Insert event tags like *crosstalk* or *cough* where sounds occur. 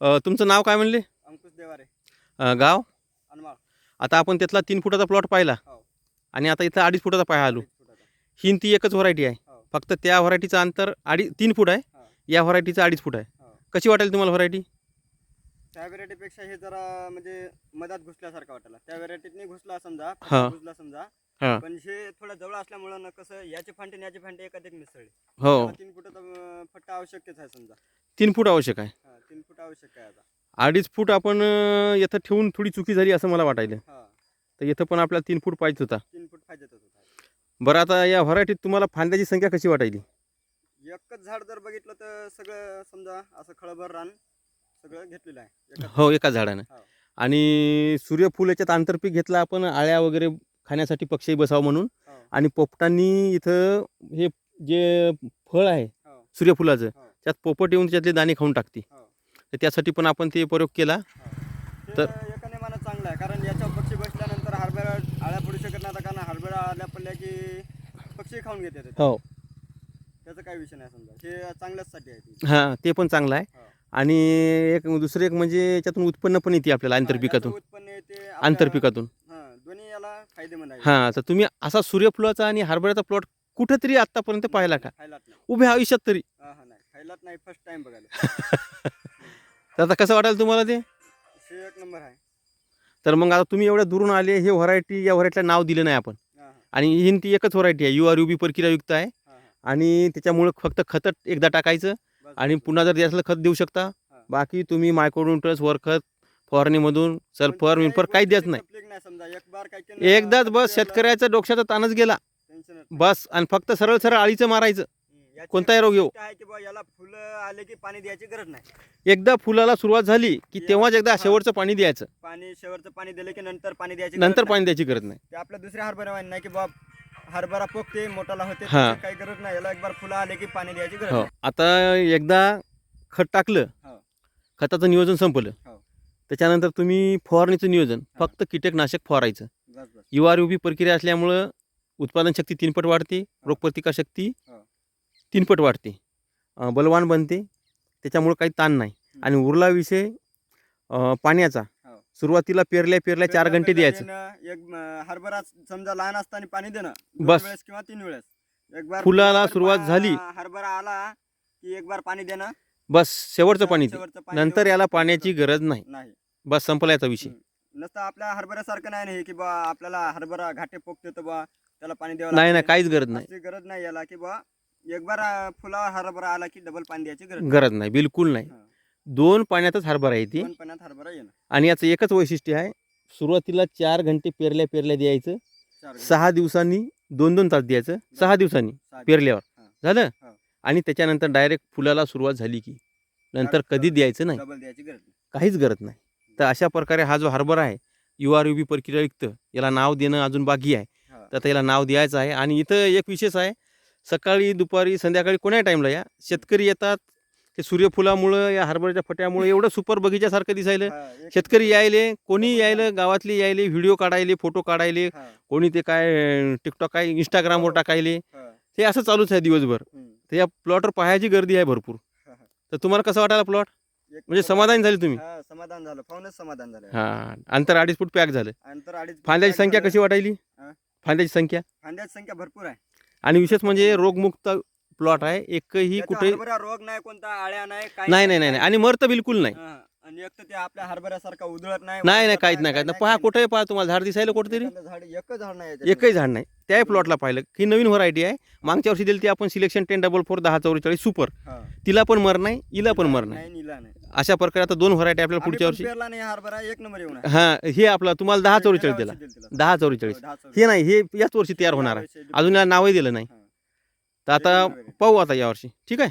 अ, तुमचं नाव काय म्हणले अंकुश देवारे अ, गाव अनमाळ आता आपण त्यातला तीन फुटाचा प्लॉट पाहिला हो. आणि आता इथं अडीच फुटाचा पाया आलो अडीच फुटाचा. ही ती एकच व्हरायटी आहे हो. फक्त त्या व्हरायटीचं अंतर अडी तीन फूट आहे हो. या व्हरायटीचं अडीच फूट आहे हो. कशी वाटेल तुम्हाला व्हरायटी त्या व्हेरायटीपेक्षा हे जरा म्हणजे मधात घुसल्यासारखं वाटलं त्या व्हेरायटीतनी घुसला समजा हा. घुसला समजा हा. पण हे थोडं जवळ असल्यामुळं ना कसं याचे फांटे आणि याचे फांटे एकात एक मिसळले. हो. तीन फुटाचा अं, फट्टा आवश्यकच आहे समजा. तीन फूट आवश्यक आहे. हा, तीन फूट आवश्यक आहे आता. अडीच फूट आपण अ, इथं ठेवून थोडी चुकी झाली असं मला वाटायलं हा. तर इथं पण आपल्याला तीन फूट पाहिजे होता. तीन फूट पाहिजेच होता बरं आता या व्हरायटीत तुम्हाला फांद्याची संख्या कशी वाटायली? एकच झाड जर बघितलं तर सगळं समजा असं खळभर रान सगळं घेतलेलं आहे. एकाच- हो एका झाडानं. हो. आणि सूर्यफूल याच्यात आंतरपीक घेतलं आपण आळ्या वगैरे खाण्यासाठी पक्षी बसावं म्हणून हो, आणि पोपटांनी इथं हे जे फळ आहे हो, सूर्यफुलाचं हो. त्यात पोपट येऊन त्यातले दाणे खाऊन टाकते. तर त्यासाठी पण आपण ते प्रयोग केला. ते तर- चांगलं आहे कारण याच्यावर पक्षी बसल्यानंतर हरभरा आळ्या पडू शकत नाही कारण हरभरा आळ्या पडल्या की पक्षी खाऊन घेते हो. त्याचा काही विषय नाही समजा. हे चांगल्याचसाठी आहे ती. हां ते पण चांगलं आहे. आणि एक दुसरं एक म्हणजे याच्यातून उत्पन्न पण येते आपल्याला आंतरपिकातून. आंतरपिकातून. फायदेमंद आहे हां तर तुम्ही असा सूर्यफुलाचा आणि हरभऱ्याचा प्लॉट कुठेतरी आतापर्यंत पाहिला का? खायलाच नाही. उभ्या आयुष्यात तरी. हा हा नाही खायलाच नाही फर्स्ट टाइम बघायला. *laughs* तर आता कसं वाटेल तुम्हाला ते? एक नंबर आहे. तर मग आता तुम्ही एवढ्या दुरून आले हे व्हरायटी या व्हरायटीला नाव दिलं नाही आपण. हा हा. आणि ही ती एकच व्हरायटी आहे. यू आर यू बी परकिरायुक्त आहे. हा हा. आणि त्याच्यामुळं फक्त खत एकदा टाकायचं. बस, आणि पुन्हा जर द्यायचं खत देऊ शकता हा. बाकी तुम्ही मायक्रोन्युट्रस वरखत फवारणीमधून सल्फर कुठल्याही विंफर काही गोष्टीची नाही एकदाच बस शेतकऱ्याचं डोक्याचा ताणच गेला. बस आणि फक्त सरळ सरळ आळीचं मारायचं. कोणताही रोग येऊ. याला फुलं आले की पाणी द्यायची गरज नाही. एकदा फुलाला सुरुवात झाली की तेव्हाच एकदा. शेवटचं पाणी द्यायचं. पाणी शेवटचं पाणी दिलं की नंतर पाणी द्यायची नंतर पाणी द्यायची गरज नाही. आपल्या दुसऱ्या हरभरा नाही की बाबा हरभरा पोकते मोठाला होते काही गरज नाही. याला एक बार फुलं आले की पाणी द्यायची गरज हो. नाही. आता एकदा खत टाकलं. हो. खताचं नियोजन संपलं. हो. त्याच्यानंतर तुम्ही फवारणीचं नियोजन. फक्त कीटकनाशक फवारायचं यू आर यू बी प्रक्रिया असल्यामुळं उत्पादन शक्ती तीनपट वाढते रोगप्रतिकार शक्ती हा. तीनपट वाढते बलवान बनते त्याच्यामुळं काही ताण नाही. आणि उरला विषय पाण्याचा हो. सुरुवातीला पेरल्या पेरल्या चार घंटे द्यायचं एक हरभरा समजा लहान असताना पाणी देणं बस. वेळेस किंवा तीन वेळेस एक बार फुलाला सुरुवात झाली. हरभरा आला की एक बार पाणी देणं बस शेवटचं पाणी नंतर याला पाण्याची गरज नाही नाही बस संपला याचा विषय. नसतं आपल्या हरभऱ्यासारखं नाही ना हे की बा आपल्याला हरभरा घाटे पोकते तर बा त्याला पाणी द्यावं नाही नाही लागते. काहीच गरज नाही अशी गरज नाही याला की बा एक बार अं, फुलावर हरभरा आला की डबल पाणी द्यायची गरज नाही. गरज नाही बिलकुल नाही हा. दोन पाण्यातच हरभरा येते पाण्यात हरभरा येणं आणि याचं एकच वैशिष्ट्य आहे सुरुवातीला चार घंटे पेरल्या पेरल्या द्यायचं चार घंटे. सहा दिवसांनी दोन दोन तास द्यायचं सहा दिवसांनी सहा पेरल्यावर हा. झालं हा. आणि त्याच्यानंतर डायरेक्ट फुलाला सुरुवात झाली की नंतर कधी द्यायचं नाही डबल द्यायची गरज नाही काहीच गरज नाही तर अशा प्रकारे हा जो हरभरा आहे यू आर यू बी प्रक्रियायुक्त याला नाव देणं अजून बाकी आहे. तर आता याला नाव द्यायचं आहे. आणि इथं एक विशेष आहे सकाळी दुपारी संध्याकाळी कोण्याही टाईमला या? शेतकरी येतात ते सूर्यफुलामुळं या हरभऱ्याच्या फट्यामुळे *laughs* एवढं सुपर बगीच्यासारखं दिसायलं. शेतकरी यायले कोणी यायलं गावातले यायले व्हिडिओ काढायले फोटो काढायले कोणी ते काय टिकटॉक काय इंस्टाग्रामवर. टाकायले हा, ते असं चालूच आहे दिवसभर. तर या प्लॉटवर पाहायची गर्दी आहे भरपूर. तर तुम्हाला कसं वाटायला प्लॉट एक म्हणजे. समाधान झाले तुम्ही? हा समाधान झालं. पाहूनच समाधान झालं. हां अंतर अडीच फूट पॅक झालं. अंतर अडीच फांद्याची संख्या. कशी वाटायली? हा? फांद्याची संख्या? फांद्याची संख्या भरपूर आहे. आणि विशेष म्हणजे रोगमुक्त प्लॉट आहे. एकही त्याचा कुठे हरभरा रोग नाही कोणता आळ्या नाही काही नाही नाही नाही नाही. आणि मरतं बिलकुल नाही. हा, आणि एक तर ते आपल्या हरभऱ्यासारखा उधळत नाही नाही नाही काहीच नाही काहीच नाही पहा कुठे पहा तुम्हाला झाड दिसायला कुठेतरी? एखादं झाड एकच झाड नाही याच्यात. एकही झाड नाही. त्याही प्लॉटला पाहिलं. की नवीन व्हरायटी आहे. मागच्या वर्षी दिली ती आपण सिलेक्शन टेन डबल फोर दहा चौवेचाळीस सुपर. हा. तिला पण मर नाही हिला पण मर नाही. नाही निला नाही. अशा प्रकारे आता दोन व्हरायटी आपल्याला पुढच्या वर्षी पेरला नाही हरभरा एक नंबर येऊन आहे. हा हे आपला तुम्हाला दहा चौवेचाळीस दिला. दहा चौवेचाळीस हो, नाही हे याच वर्षी तयार होणार आहे अजून याला नावही दिलं नाही. तर आता. पाहू आता यावर्षी ठीक आहे